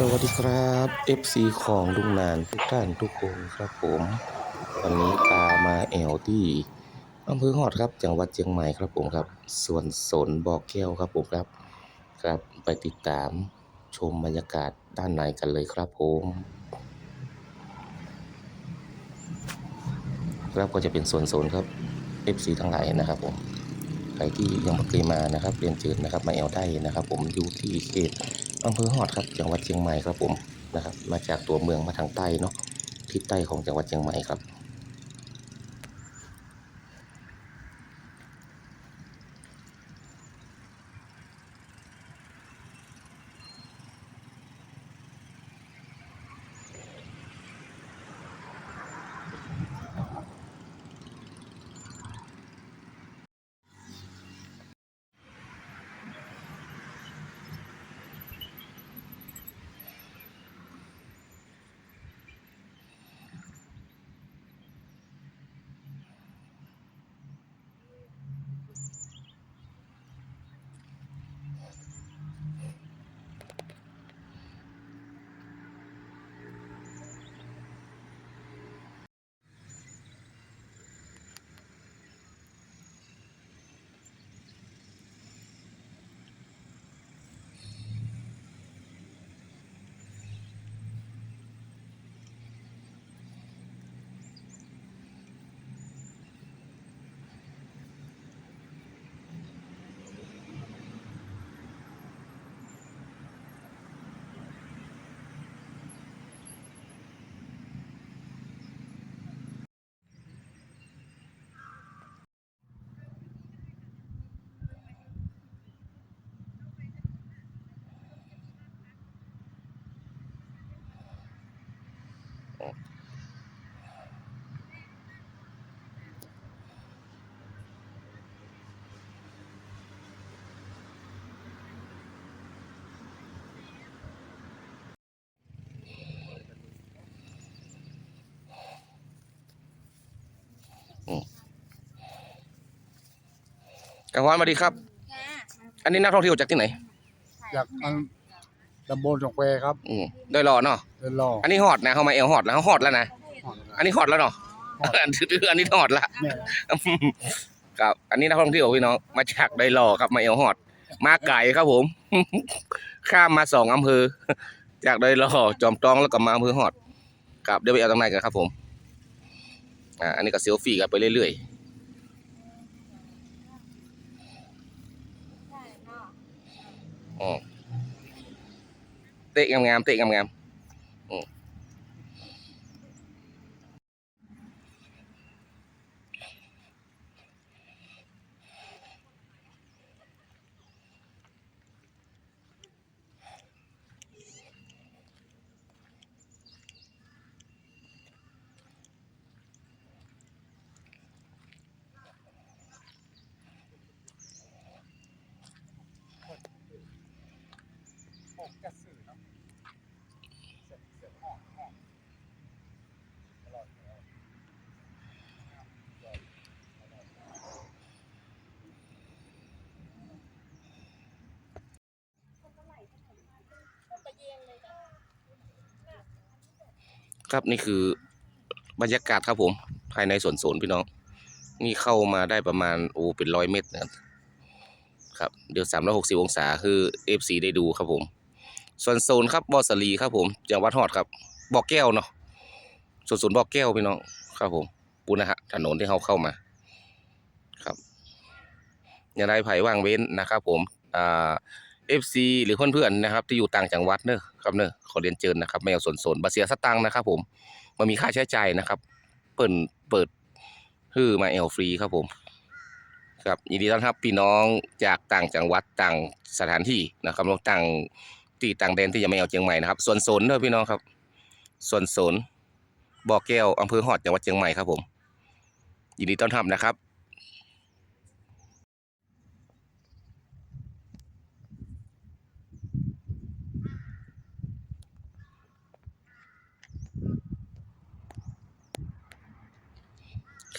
สวัสดีครับ FC ของลุงนานทุกท่านทุกคนครับผม วันนี้พามาแอวที่อำเภอฮอดครับจังหวัดเชียงใหม่ครับผมครับ ส่วนสนบ่อแก้วครับผมครับครับไปติดตามชมบรรยากาศด้านในกันเลยครับผมครับก็จะเป็นส่วนสนครับ FC ทั้งหลายนะครับผมใครที่ยังไม่เคยมานะครับเรียนเชิญนะครับมาแอลได้นะครับ ผมอยู่ที่เขต อำเภอฮอดครับจังหวัดเชียงใหม่ครับผมนะครับ มาจากตัวเมืองมาทางใต้เนาะทิศใต้ของจังหวัดเชียงใหม่ครับ กลางวันสวัสดีครับ อันนี้นักท่องเที่ยวจากที่ไหน จากมัน ตำบลสงเปครับอืมได้รอเนาะเดินรออันนี้ฮอดนะเขามาแอลฮอดแล้วเขาฮอดแล้วนะอันนี้ฮอดแล้วเนาะอันนี้อันนี้ฮอดละเนี่ยครับอันนี้นักท่องเที่ยวพี่น้องมาจากไดรอครับมาแอลฮอด มาไก่ครับผม ข้ามมาสองอำเภอ จากไดรอจอมตองแล้วก็มาอำเภอฮอดครับเดี๋ยวไปเอาตรงไหนกันครับ ผมอ่าอันนี้ก็เซลฟี่กันไปเรื่อยๆอ๋อ เตะงามๆเตะงามๆ ครับนี่คือบรรยากาศครับผม ภายในสวนสนพี่น้อง นี่เข้ามาได้ประมาณโอ้เป็นร้อยเมตรนะครับครับ เดี๋ยวสามร้อยหกสิบองศาคือเอฟซีได้ดูครับผม ส่วนโซนครับบอสลีครับผมจังหวัดฮอดครับบ่อแก้วเนาะส่วนสวนบ่อแก้วพี่น้องครับผมปูนะฮะถนนที่เขาเข้ามาครับอย่างไรไผ่ว่างเว้นนะครับ ผมอ่าเอฟซีหรือเพื่อนๆนะครับ ที่อยู่ต่างจังหวัดเนอะครับเนอะขอเรียนเชิญนะครับแมวส่วนสนบาเซียสตังค์นะครับผมมันมีค่าใช้จ่ายนะครับ เปิดเปิดฮือมาเอลฟรีครับผมครับยินดีต้อนรับพี่น้องจากต่างจังหวัดต่างสถานที่นะครับต่าง ที่ต่างแดนที่จะมาเอาเชียงใหม่นะครับ ส่วนสนเด้อพี่น้องครับ ส่วนสนบ่อแก้วอำเภอฮอดจังหวัดเชียงใหม่ครับผม ยินดีต้อนรับนะครับ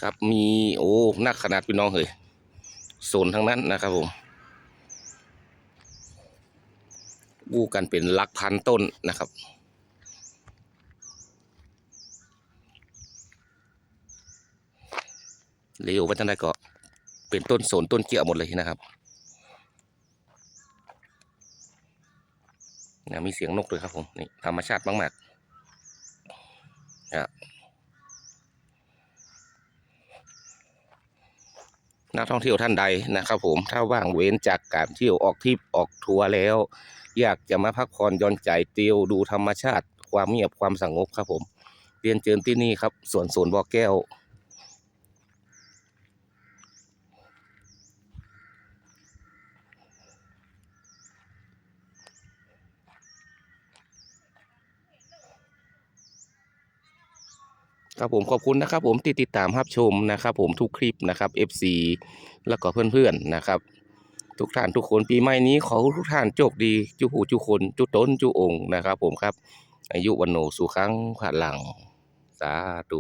ครับมีโอ้นักขนาดพี่น้องเลยโซนทั้งนั้นนะครับผม อู้กันเป็นหลักพันต้นนะครับเหลวว่าจังไดก็เป็นต้นสนต้นเกี่ยวหมดเลยนะครับนี่ยมีเสียงนกด้วยครับผมนี่ธรรมชาติมากๆครับนักท่องเที่ยวท่านใดนะครับผมถ้าว่างเว้นจากการเที่ยวออกทริปออกทัวร์แล้ว อยากจะมาพักผ่อนย่อนใจเตียวดูธรรมชาติ ความเงียบความสงบครับผมเรียนเชิญที่นี่ครับสวนสวนบ่อแก้วครับผมขอบคุณนะครับผมที่ติดตามรับชมนะครับผมทุกคลิปนะครับ FC แล้วก็เพื่อนๆนะครับ ทุกท่านทุกคนปีใหม่นี้ขอทุกท่านโชคดี จุหูจุคนจุต้นจุองค์นะครับ ผมครับ อายุวันโนสุขังขัดหลัง สาธุ